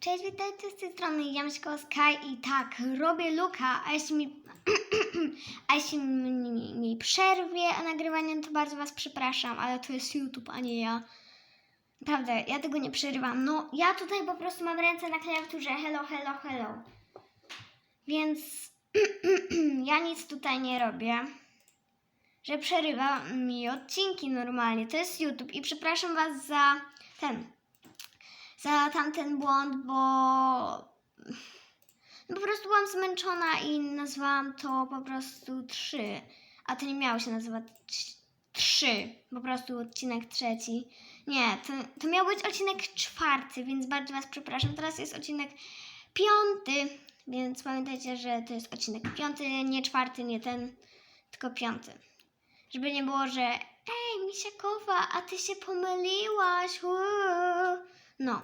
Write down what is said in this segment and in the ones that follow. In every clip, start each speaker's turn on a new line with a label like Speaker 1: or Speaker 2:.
Speaker 1: Cześć, witajcie z tej strony Jamśkowska i tak, robię luka, a jeśli mi, a jeśli mi, mi przerwie nagrywanie, to bardzo Was przepraszam, ale to jest YouTube, a nie ja. Naprawdę, ja tego nie przerywam. No, ja tutaj po prostu mam ręce na klawiaturze, hello, hello, hello. Więc ja nic tutaj nie robię, że przerywa mi odcinki normalnie. To jest YouTube i przepraszam Was za ten, za tamten błąd, bo no po prostu byłam zmęczona i nazwałam to po prostu trzy, a to nie miało się nazywać trz- trzy, po prostu odcinek trzeci. Nie, to, to miał być odcinek czwarty, więc bardzo Was przepraszam. Teraz jest odcinek piąty, więc pamiętajcie, że to jest odcinek piąty, nie czwarty, nie ten, tylko piąty. Żeby nie było, że ej, Misiakowa, a ty się pomyliłaś. Uuu. No,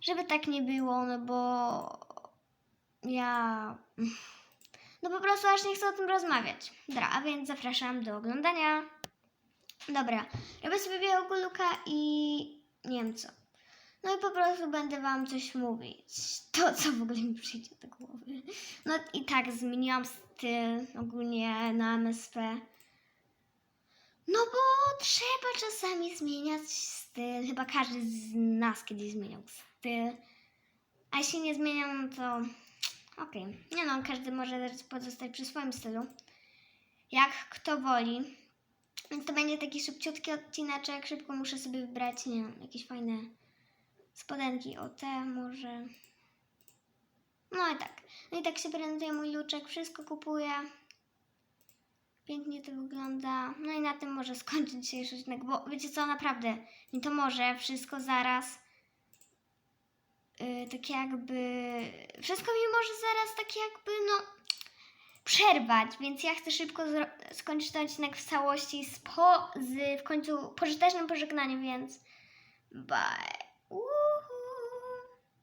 Speaker 1: żeby tak nie było, no bo ja. No po prostu aż nie chcę o tym rozmawiać. Dobra, a więc zapraszam do oglądania. Dobra, robię sobie białego luka i nie wiem co. No i po prostu będę wam coś mówić. To, co w ogóle mi przyjdzie do głowy. No i tak, zmieniłam styl ogólnie na MSP. No bo trzeba czasami zmieniać styl. Chyba każdy z nas kiedyś zmieniał styl. A jeśli nie zmieniam, to okej. Nie no, każdy może pozostać przy swoim stylu. Jak kto woli. Więc to będzie taki szybciutki odcineczek. Szybko muszę sobie wybrać, nie wiem, jakieś fajne spodenki o te może. No i tak. No i tak się prezentuje mój luczek. Wszystko kupuję. Pięknie to wygląda. No i na tym może skończyć dzisiejszy odcinek, bo wiecie co, naprawdę mi to może wszystko zaraz yy, tak jakby wszystko mi może zaraz tak jakby no przerwać, więc ja chcę szybko skończyć ten odcinek w całości z, po, z w końcu pożytecznym pożegnaniem, więc bye.